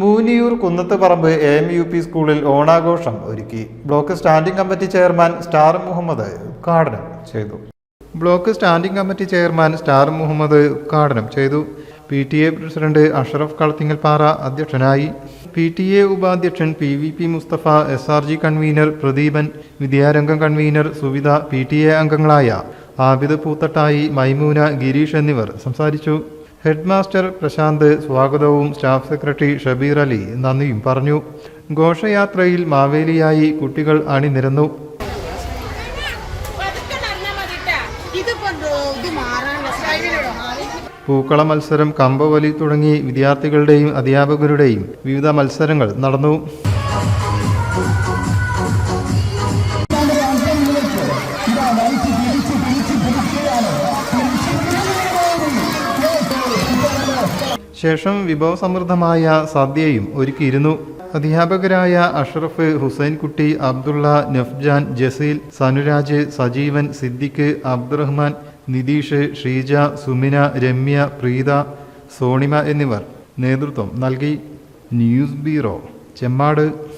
Muniyur Kunnathuparamb A M U P സ്കൂളിൽ ഓണാഘോഷം ഒരുക്കി. Block standing committee chairman star Muhammad ഉദ്ഘാടനം ചെയ്തു. Block standing committee chairman star Muhammad ഉദ്ഘാടനം ചെയ്തു. P T A president Ashraf Kalathingalpara അധ്യക്ഷനായി. പി ടി എ ഉപാധ്യക്ഷൻ P V P Musthafa S R G convener Pradeepan വിദ്യാരംഗം convener Suvidha P T A അംഗങ്ങളായ ആബിദ് പൂത്തട്ടായി മൈമൂന ഗിരീഷ് എന്നിവർ സംസാരിച്ചു. Head master Prashant സ്വാഗതവും സ്റ്റാഫ് സെക്രട്ടറി ഷബീർ അലി നന്ദിയും പറഞ്ഞു ഘോഷയാത്രയിൽ മാവേലിയായി കുട്ടികൾ അണിനിരന്നു. പൂക്കള മത്സരം കമ്പവലി തുടങ്ങി വിദ്യാർത്ഥികളുടെയും അധ്യാപകരുടെയും വിവിധ മത്സരങ്ങൾ നടന്നു ശേഷം വിഭവസമൃദ്ധമായ സദ്യയും ഒരുക്കിയിരുന്നു. അധ്യാപകരായ അഷ്റഫ് ഹുസൈൻകുട്ടി അബ്ദുള്ള നഫ്ജാൻ ജസീൽ സനുരാജ് സജീവൻ സിദ്ദിഖ് അബ്ദുറഹ്മാൻ നിതീഷ് ഷീജ സുമിന രമ്യ പ്രീത സോണിമ എന്നിവർ നേതൃത്വം നൽകി. News bureau Chemmad.